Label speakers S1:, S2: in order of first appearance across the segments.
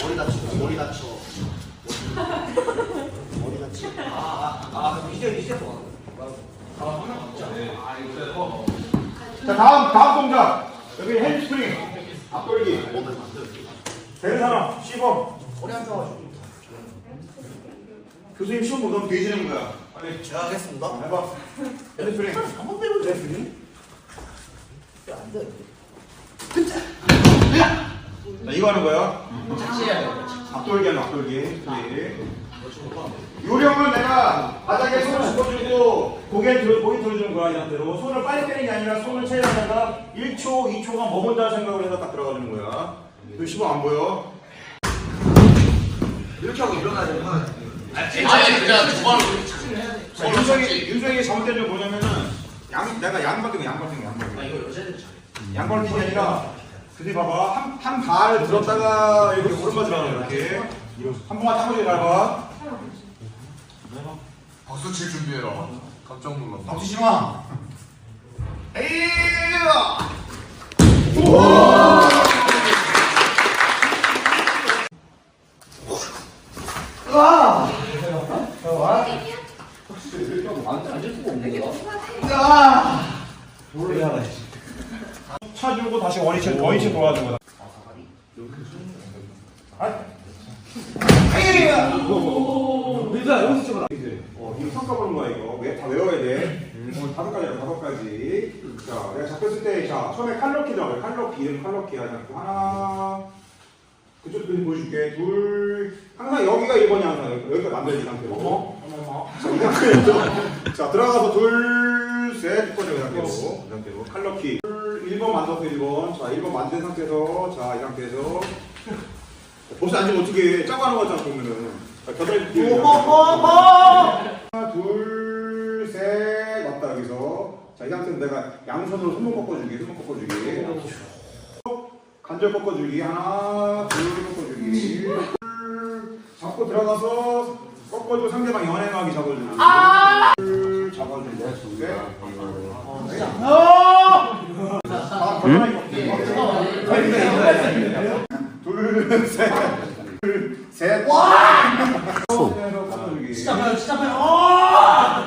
S1: 머리 다쳐, 머리 다쳐. 머리 다쳐.
S2: 자 다음 다음 동작 여기 햄스트링 앞돌기 되는 사람 시범
S1: 머리 안 좋아가지고.
S2: 교수님 시험 보면 뒤지는 거야 빨리
S1: 제가 하겠습니다.
S2: 해봐 햄스트링
S1: 한번? 안 돼.
S2: 자 이거 하는
S1: 돼.
S2: 앞돌기 하는 앞돌기 요령은 내가 바닥에 손을 짚어주고 고개 들, 고개 들어주는 거야 이 상태로 손을 빨리 빼는 게 아니라 손을 체에다가 1초 2초간 머문다 생각을 해서 딱 들어가주는 거야 그 시범 안 보여?
S1: 이렇게 하고 일어나야 돼.
S3: 아니 그냥 주방을
S2: 자, 윤성이 윤성이 잘못된 점 뭐냐면은 양 내가 양발 뛰고 양발 뛰고 양발
S1: 아,
S2: 뛰고
S1: 이거 여자들 잘해.
S2: 양발 뛰는 게 아니라 근데 봐봐 한 한 발 들었다가 이렇게 오른발 들어가는 거야 이렇게. 한 번만 딱잘 봐.
S3: 박수 칠 준비해라. 깜짝 놀랐다.
S2: 박수 치지 마. 에이! 차주고 다시 원위치 원위치 돌아가는 거다. 아, 민사 여기서 찍어라. 어, 이거 평가 보는 거야 이거. 왜 다 외워야 돼? 오늘 다섯 가지야 다섯 가지. 자, 내가 잡혔을 때, 자, 처음에 칼로키 들어가. 칼로키 이름 칼로키 하자. 하나. 그쪽 그림 보여줄게. 둘. 항상 여기가 1번이야 항상 여기. 여기가 남자지 상태로. 어? 자, 이 상태로. 자, 들어가서 둘, 셋. 두 번째 이 상태로. 이 상태로. 칼로키. 둘, 1번 만들어서 1번. 자, 1번 만든 상태에서. 자, 이 상태에서. 벌써 앉으면 어떻게 짜고 하는 거잖아 보면은. 자, 겨드랑이 하나 둘셋. 맞다 여기서. 자 이 상태에서 내가 양손으로 손목 꺾어주기 손목 꺾어주기. 관절 꺾어주기. 하나 둘 꺾어주기. 둘 잡고 들어가서 꺾어주고 상대방 연행하기 잡아주기 둘 잡아주기 셋 아, 겨드랑이 꺾기 둘, 셋, 둘, 셋. 와! 진짜
S1: 야, 진짜 빨리. 어!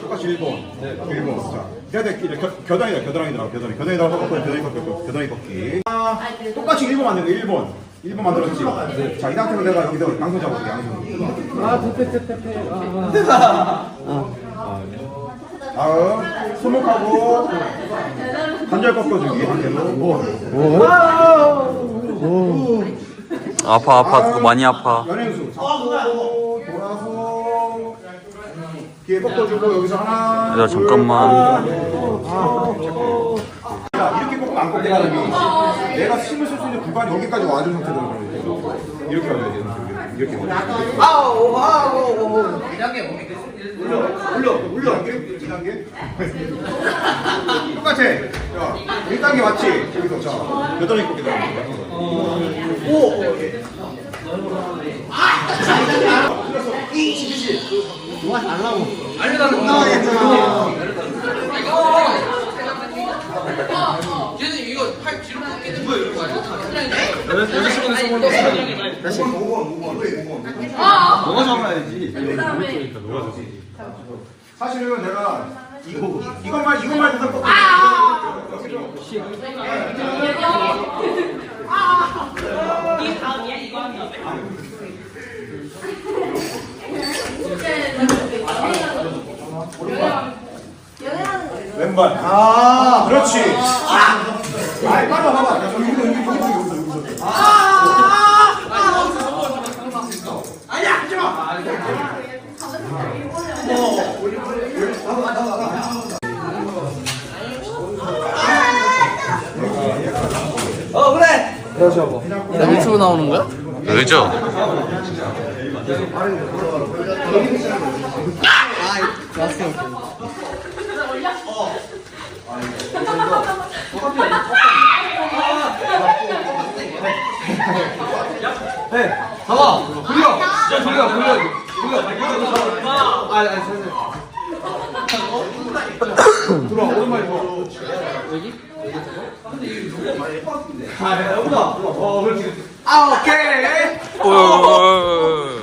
S2: 똑같이 1번. 네, 1번. 자, 겨, 겨드랑이다, 겨드랑이다, 겨드랑이. 겨드랑이다, 꺾고, 겨드랑이 꺾고, 겨드랑이 꺾기. 아, 똑같이 1번 만든 거, 1번. 1번 만들었지? 자, 이 상태로 내가 여기서 양손 잡아볼게, 양손. 아, 페페페페. 다 음, 손목하고 관절 꺾어주기, 상태로.
S4: 아파 아파. 그거 많이 아파.
S2: 연행수. 잡고 돌아서 뒤에 꺾어주고 여기서 하나
S4: 야, 잠깐만.
S2: 야 이렇게 꺾으면 안 꺾게 게 내가 힘을 쓸 수 있는 구간이 여기까지 와준 상태로 이렇게 와줘야 돼 이렇게 이렇게.
S1: 아우, 아우, 이렇게 몸이
S2: 올려 올려 올려 2단계 똑같아 자 1단계 맞지 여기서 자 여덟 꺾기 들어가는 거야
S3: 얘는 이거 팔 뒤로 꺾이는 거 이런 거 아니야?
S2: 5번 5번 5번
S5: 너가 잡아야지.
S2: 사실은 내가 이거 이것만 이것만 해서 꺾어 왼발. 아. 그렇지. 아. 빨리 봐봐 야, 저기 여기 여기 여기 여기 여기 여기
S1: 어, 그래.
S5: 나 유튜브 나오는 거야?
S4: 그죠?
S5: 봐봐. 굴려. 진짜 굴려. 굴려. 굴려. 굴려. 아, 아니, 아니,
S1: 들어와 오랜만에 들어와. 아 여기다. 어 그렇지
S6: 아 오케이.
S4: 어,